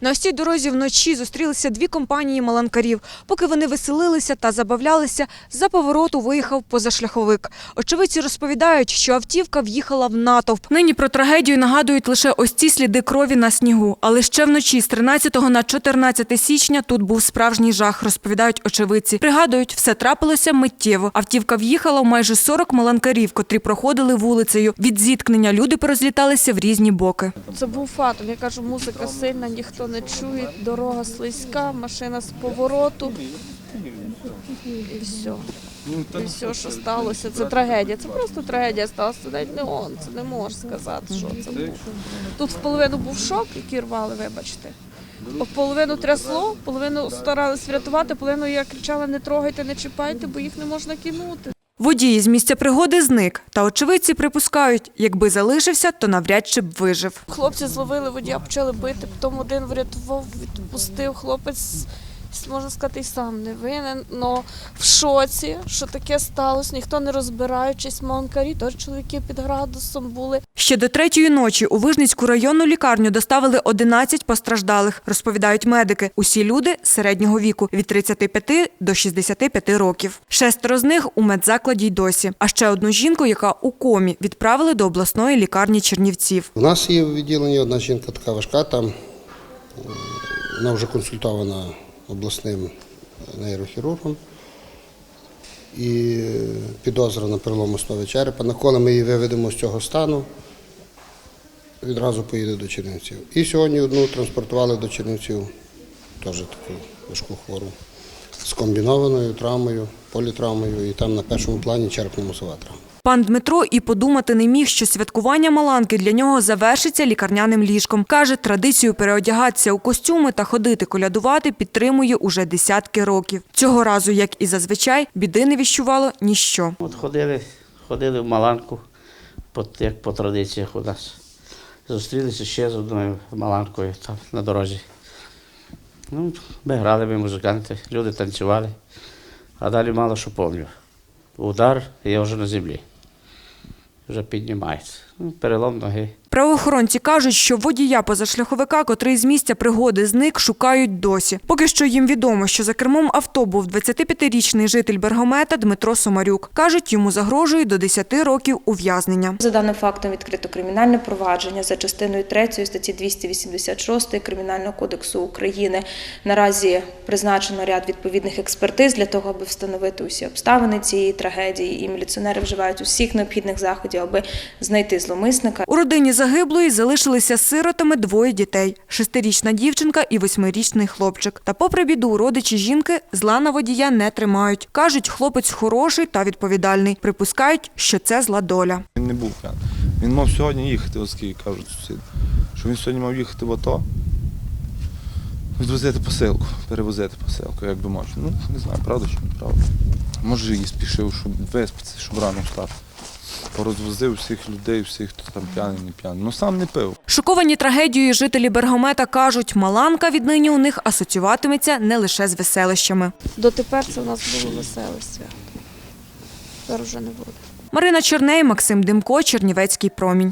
На ось дорозі вночі зустрілися дві компанії маланкарів. Поки вони веселилися та забавлялися, за повороту виїхав позашляховик. Очевидці розповідають, що автівка в'їхала в натовп. Нині про трагедію нагадують лише ось ці сліди крові на снігу. Але ще вночі з 13 на 14 січня тут був справжній жах, розповідають очевидці. Пригадують, все трапилося миттєво. Автівка в'їхала в майже 40 маланкарів, котрі проходили вулицею. Від зіткнення люди порозліталися в різні боки. Це був фатум. Я кажу, музика сильна, ніхто не чує, дорога слизька, машина з повороту. І все. І все, що сталося, це трагедія. Це просто трагедія сталася. Це не он, це не можеш сказати, що це було. Тут в половину був шок, який рвали, вибачте. Половину трясло, половину старались врятувати, половину я кричала, не трогайте, не чіпайте, бо їх не можна кинути. Водій з місця пригоди зник, та очевидці припускають, якби залишився, то навряд чи б вижив. Хлопці зловили водія, почали бити, потім один врятував, відпустив. Хлопець, можна сказати, і сам не винен, але в шоці, що таке сталося, ніхто не розбираючись, манкарі, теж чоловіки під градусом були. Ще до третьої ночі у Вижницьку районну лікарню доставили 11 постраждалих, розповідають медики. Усі люди середнього віку від 35 до 65 років. Шестеро з них у медзакладі й досі. А ще одну жінку, яка у комі, відправили до обласної лікарні Чернівців. У нас є в відділенні одна жінка така важка, там е, вона вже консультована обласним нейрохірургом і підозра на перелом основи черепа. На коли ми її виведемо з цього стану, відразу поїде до Чернівців. І сьогодні одну транспортували до Чернівців, теж таку важку хвору, з комбінованою травмою, політравмою, і там на першому плані черепно-мозова травма. Пан Дмитро і подумати не міг, що святкування Маланки для нього завершиться лікарняним ліжком. Каже, традицію переодягатися у костюми та ходити колядувати підтримує уже десятки років. Цього разу, як і зазвичай, біди не віщувало ніщо. От ходили, ходили в Маланку, як по традиціях у нас. Зустрілися ще з одною Маланкою там на дорозі. Ну, ми грали, ми музиканти, люди танцювали, а далі мало що пам'ятаю. Удар, я вже на землі. Вже піднімається. Ну, перелом ноги. Правоохоронці кажуть, що водія позашляховика, котрий з місця пригоди зник, шукають досі. Поки що їм відомо, що за кермом авто був 25-річний житель Бергомета Дмитро Сомарюк. Кажуть, йому загрожує до 10 років ув'язнення. За даним фактом відкрито кримінальне провадження за частиною 3 статті 286 Кримінального кодексу України. Наразі призначено ряд відповідних експертиз для того, аби встановити усі обставини цієї трагедії. І міліціонери вживають усіх необхідних заходів, аби знайти зломисника. У родині загиблої залишилися сиротами двоє дітей – шестирічна дівчинка і восьмирічний хлопчик. Та попри біду, родичі жінки зла на водія не тримають. Кажуть, хлопець хороший та відповідальний. Припускають, що це зла доля. Він не був п'яний. Він мав сьогодні їхати, оскільки кажуть сусіди, що він сьогодні мав їхати в АТО, відвозити посилку, перевозити посилку, як би може. Ну, не знаю, правда чи неправда. Може і спішив, щоб виспатися, щоб рано встати. Порозвозив всіх людей, всіх, хто там п'яний, не п'яний. Ну сам не пив. Шоковані трагедією жителі Бергомета кажуть, Маланка віднині у них асоціюватиметься не лише з веселищами. Дотепер це у нас було веселе свято. Тепер вже не буде. Марина Чорней, Максим Димко, Чернівецький промінь.